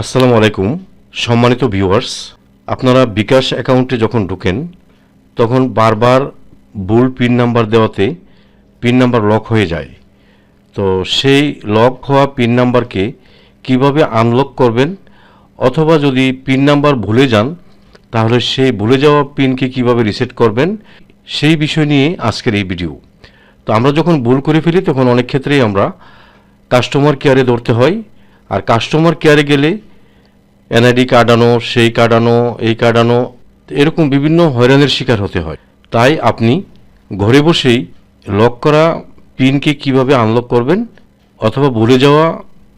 আসসালামু আলাইকুম, সম্মানিত ভিউয়ার্স। আপনারা বিকাশ অ্যাকাউন্টে যখন ঢোকেন, তখন বারবার ভুল পিন নাম্বার দেওয়াতে পিন নাম্বার লক হয়ে যায়। তো সেই লক হওয়া পিন নাম্বারকে কীভাবে আনলক করবেন, অথবা যদি পিন নাম্বার ভুলে যান, তাহলে সেই ভুলে যাওয়া পিনকে কীভাবে রিসেট করবেন, সেই বিষয় নিয়ে আজকের এই ভিডিও। তো আমরা যখন ভুল করে ফেলি, তখন অনেক ক্ষেত্রেই আমরা কাস্টমার কেয়ারে ধরতে হয়। আর কাস্টমার কেয়ারে গেলে এনআইডি আনো সেই আনো এই আনো এরকম বিভিন্ন হয়রানির শিকার হতে হয়। তাই আপনি ঘরে বসেই লক করা পিনকে কীভাবে আনলক করবেন অথবা ভুলে যাওয়া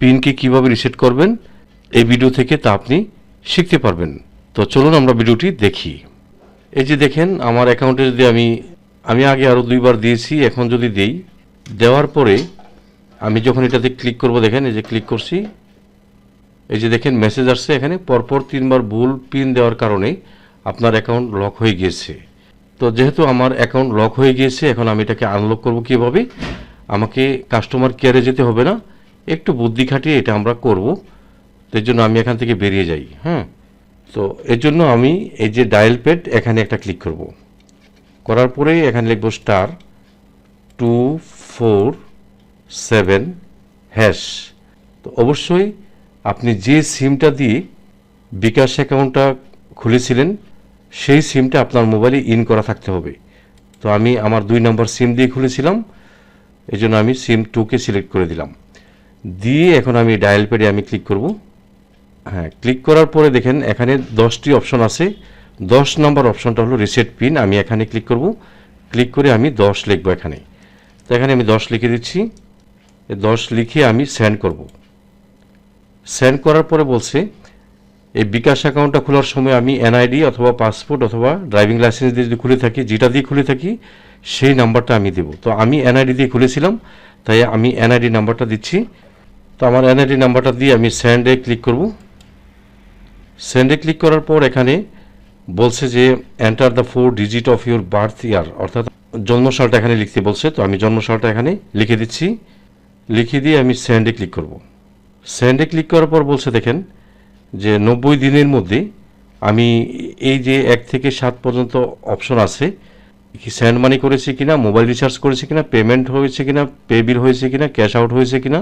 পিনকে কীভাবে রিসেট করবেন, এই ভিডিও থেকে তা আপনি শিখতে পারবেন। তো চলুন আমরা ভিডিওটি দেখি। এই যে দেখেন, আমার অ্যাকাউন্টে যদি আমি আমি আগে আরও দুইবার দিয়েছি, এখন যদি দেই, দেওয়ার পরে আমি যখন এটাতে ক্লিক করব, দেখেন, এই যে ক্লিক করছি এই যে দেখেন মেসেজ আসছে এখানে, পরপর তিনবার ভুল পিন দেওয়ার কারণে আপনার অ্যাকাউন্ট লক হয়ে গিয়েছে। তো যেহেতু আমার অ্যাকাউন্ট লক হয়ে গিয়েছে, এখন আমি এটাকে আনলক করব কীভাবে? আমাকে কাস্টমার কেয়ারে যেতে হবে না। একটু বুদ্ধি খাটিয়ে এটা আমরা করব। এর জন্য আমি এখান থেকে বেরিয়ে যাই হ্যাঁ তো এর জন্য আমি এই যে ডায়াল প্যাড এখানে একটা ক্লিক করব। করার পরে এখানে লিখব star two four seven hash তো অবশ্যই আপনি যে সিমটা দিয়ে বিকাশ অ্যাকাউন্টটা খুলেছিলেন, সেই সিমটা আপনার মোবাইলে ইন করা থাকতে হবে। তো আমি আমার দুই নম্বর সিম দিয়ে খুলেছিলাম এই জন্য আমি সিম টুকে সিলেক্ট করে দিলাম। দিয়ে এখন আমি ডায়াল প্যাডে আমি ক্লিক করব। হ্যাঁ ক্লিক করার পরে দেখেন এখানে দশটি অপশন আছে। দশ নম্বর অপশনটা হলো রিসেট পিন, আমি এখানে ক্লিক করব। ক্লিক করে আমি দশ লিখব এখানে। তো এখানে আমি দশ লিখে দিচ্ছি। দশ লিখে আমি সেন্ড করব। সেন্ড করার পরে বলছে, এই বিকাশ অ্যাকাউন্টটা খোলার সময় আমি এনআইডি অথবা পাসপোর্ট অথবা ড্রাইভিং লাইসেন্স দিয়ে যদি খুলে থাকি, যেটা দিয়ে খুলে থাকি, সেই নাম্বারটা আমি দেব। তো আমি এনআইডি দিয়ে খুলেছিলাম, তাই আমি এনআইডি নাম্বারটা দিচ্ছি। তো আমার এনআইডি নাম্বারটা দিয়ে আমি সেন্ডে ক্লিক করব। সেন্ডে ক্লিক করার পর এখানে বলছে যে enter the four digit of your birth year অর্থাৎ জন্মসালটা এখানে লিখতে বলছে। তো আমি জন্মসালটা এখানে লিখে দিচ্ছি। লিখে দিয়ে আমি সেন্ডে ক্লিক করব। সেন্ডে ক্লিক করার পর বলছে, দেখেন, যে নব্বই দিনের মধ্যে আমি এই যে এক থেকে সাত পর্যন্ত অপশন আছে, কি সেন্ড মানি করেছি কিনা মোবাইল রিচার্জ করেছি কিনা পেমেন্ট হয়েছে কিনা পে বিল হয়েছে কিনা ক্যাশ আউট হয়েছে কিনা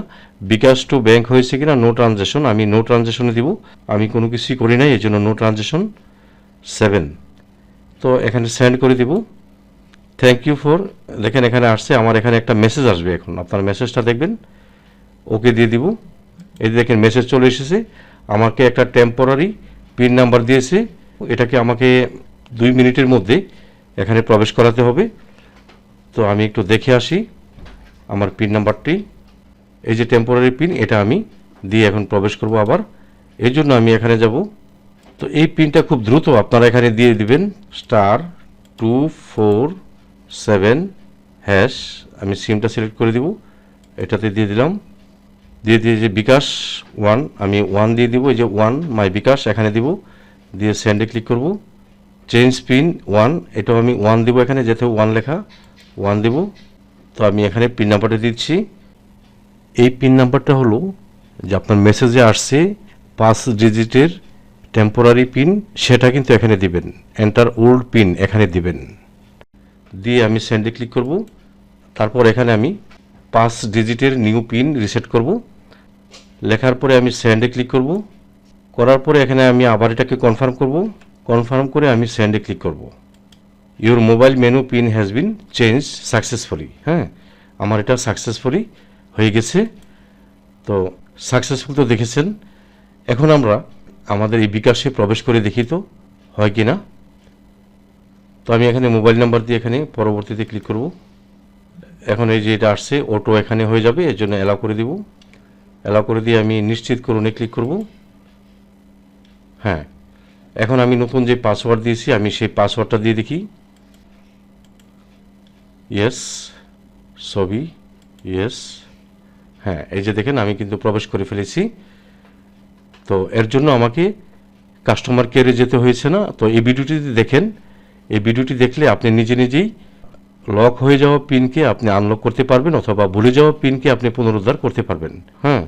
বিকাশ টু ব্যাংক হয়েছে কিনা নো ট্রানজ্যাকশন আমি নো ট্রানজ্যাকশনে দিব, আমি কোনো কিছুই করি নাই এই জন্য নো ট্রানজ্যাকশন সেভেন তো এখানে সেন্ড করে দিব। থ্যাংক ইউ ফর দেখেন এখানে আসছে, আমার এখানে একটা মেসেজ আসবে এখন, আপনার মেসেজটা দেখবেন, ওকে দিয়ে দিব। এই দেখেন মেসেজ চলে এসেছে, আমাকে একটা টেম্পোরারি পিন নাম্বার দিয়েছে, এটাকে আমাকে দুই মিনিটের মধ্যে এখানে প্রবেশ করাতে হবে। তো আমি একটু দেখে আসি আমার পিন নাম্বারটি এই যে টেম্পোরারি পিন এটা আমি দিয়ে এখন প্রবেশ করব আবার। এই জন্য আমি এখানে যাব। তো এই পিনটা খুব দ্রুত আপনারা এখানে দিয়ে দিবেন star two four seven hash আমি সিমটা সিলেক্ট করে দিব। এটাতে দিয়ে দিলাম। দিয়ে দিয়ে যে বিকাশ ওয়ান আমি ওয়ান দিয়ে দিব, এই যে ওয়ান মাই বিকাশ, এখানে দিব, দিয়ে সেন্ডে ক্লিক করব। চেঞ্জ পিন ওয়ান এটাও আমি ওয়ান দিব এখানে যেতে ওয়ান লেখা ওয়ান দিব। তো আমি এখানে পিন নাম্বারটা দিচ্ছি। এই পিন নাম্বারটা হলো যে আপনার মেসেজে আসছে পাঁচ ডিজিটের টেম্পোরারি পিন সেটা কিন্তু এখানে দিবেন। এন্টার ওল্ড পিন এখানে দিবেন। দিয়ে আমি সেন্ডে ক্লিক করব। তারপর এখানে আমি পাঁচ ডিজিটের নিউ পিন রিসেট করব। লেখার পরে আমি সেন্ডে ক্লিক করব। করার পরে এখানে আমি আবার এটাকে কনফার্ম করব। কনফার্ম করে আমি সেন্ডে ক্লিক করব। Your mobile menu pin has been change successfully হ্যাঁ আমার এটা সাকসেসফুলি হয়ে গেছে। তো সাকসেসফুল তো দেখেছেন। এখন আমরা আমাদের এই বিকাশে প্রবেশ করে দেখি তো, হয় কি না তো আমি এখানে মোবাইল নাম্বার দিয়ে এখানে পরবর্তীতে ক্লিক করব। এখন এই যে এটা আসছে অটো এখানে হয়ে যাবে, এর জন্য অ্যালাউ করে দিব। অ্যালাউ করে দিয়ে আমি নিশ্চিত করুনে ক্লিক করব। হ্যাঁ এখন আমি নতুন যে পাসওয়ার্ড দিয়েছি, আমি সেই পাসওয়ার্ডটা দিয়ে দেখি। ইয়েস ছবি ইয়েস হ্যাঁ এই যে দেখেন, আমি কিন্তু প্রবেশ করে ফেলেছি। তো এর জন্য আমাকে কাস্টমার কেয়ারে যেতে হয়েছে না? তো এই ভিডিওটি দেখেন, এই ভিডিওটি দেখলে আপনি নিজে নিজেই লক হয়ে যাওয়া পিনকে আপনি আনলক করতে পারবেন অথবা ভুলে যাওয়া পিনকে আপনি পুনরুদ্ধার করতে পারবেন। হ্যাঁ